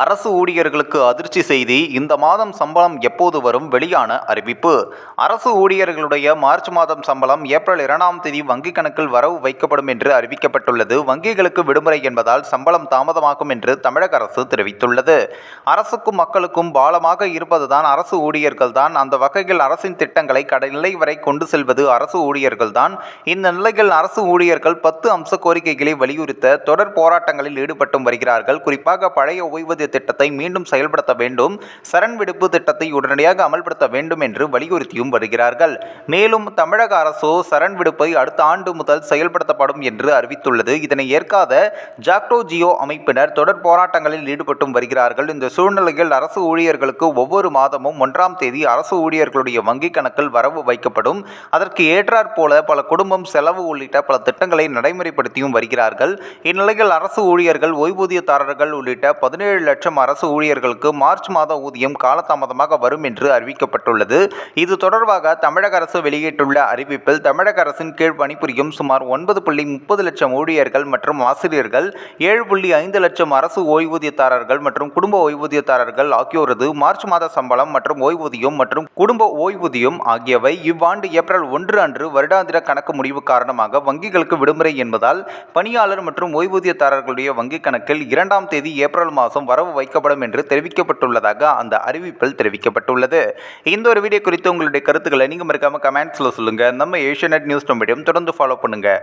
அரசு ஊழியர்களுக்கு அதிர்ச்சி செய்தி இந்த மாதம் சம்பளம் எப்போது வரும் வெளியான அறிவிப்பு. அரசு ஊழியர்களுடைய மார்ச் மாதம் சம்பளம் ஏப்ரல் இரண்டாம் தேதி வங்கிக் கணக்கில் வரவு வைக்கப்படும் என்று அறிவிக்கப்பட்டுள்ளது. வங்கிகளுக்கு விடுமுறை என்பதால் சம்பளம் தாமதமாகும் என்று தமிழக அரசு தெரிவித்துள்ளது. அரசுக்கும் மக்களுக்கும் பாலமாக இருப்பதுதான் அரசு ஊழியர்கள் தான் அந்த வகையில் அரசின் திட்டங்களை கடைநிலை வரை கொண்டு செல்வது அரசு ஊழியர்கள் தான் இந்த நிலையில் அரசு ஊழியர்கள் பத்து அம்ச கோரிக்கைகளை வலியுறுத்த தொடர் போராட்டங்களில் ஈடுபட்டும் வருகிறார்கள். குறிப்பாக பழைய ஓய்வூதிய திட்டத்தை மீண்டும் செயல்படுத்த வேண்டும் சரண் விடுப்பு திட்டத்தை உடனடியாக அமல்படுத்த வேண்டும் என்று வலியுறுத்தியும் வருகிறார்கள். மேலும் தமிழக அரசோ சரண் விடுப்பை அடுத்த ஆண்டு முதல் செயல்படுத்தப்படும் என்று அறிவித்துள்ளது. இதனை ஏற்காத ஜாக்டோ ஜியோ அமைப்பினர் தொடர் போராட்டங்களில் ஈடுபட்டும் வருகிறார்கள். இந்த சூழ்நிலையில் அரசு ஊழியர்களுக்கு ஒவ்வொரு மாதமும் ஒன்றாம் தேதி அரசு ஊழியர்களுடைய வங்கிக் கணக்கில் வரவு வைக்கப்படும். அதற்கு ஏற்றாற் போல பல குடும்பம் செலவு உள்ளிட்ட பல திட்டங்களை நடைமுறைப்படுத்தியும் வருகிறார்கள். இந்நிலையில் அரசு ஊழியர்கள் ஓய்வூதியதாரர்கள் உள்ளிட்ட பதினேழு லட்சம் அரசு ஊழியர்களுக்கு மார்ச் மாத ஊதியம் காலதாமதமாக வரும் என்று அறிவிக்கப்பட்டுள்ளது. இது தொடர்பாக தமிழக அரசு வெளியிட்டுள்ள அறிவிப்பில் தமிழக அரசின் கீழ் பணிபுரியும் சுமார் ஒன்பது புள்ளி முப்பது லட்சம் ஊழியர்கள் மற்றும் ஆசிரியர்கள் ஏழு புள்ளி ஐந்து லட்சம் அரசு ஓய்வூதியதாரர்கள் மற்றும் குடும்ப ஓய்வூதியதாரர்கள் ஆகியோரது மார்ச் மாத சம்பளம் மற்றும் ஓய்வூதியம் மற்றும் குடும்ப ஓய்வூதியம் ஆகியவை இவ்வாண்டு ஏப்ரல் ஒன்று அன்று வருடாந்திர கணக்கு முடிவு காரணமாக வங்கிகளுக்கு விடுமுறை என்பதால் பணியாளர் மற்றும் ஓய்வூதியதாரர்களுடைய வங்கிக் கணக்கில் இரண்டாம் தேதி ஏப்ரல் மாதம் வர வரவு வைக்கப்படும் என்று தெரிவிக்கப்பட்டுள்ளதாக அந்த அறிவிப்பில் தெரிவிக்கப்பட்டுள்ளது. இந்த ஒரு வீடியோ குறித்து உங்களுடைய கருத்துக்களை நீங்கள் மறக்காமல் கமெண்ட்ஸில் சொல்லுங்கள் நம்ம ஏஷியநெட் நியூஸ் மீடியம் தொடர்ந்து ஃபாலோ பண்ணுங்கள்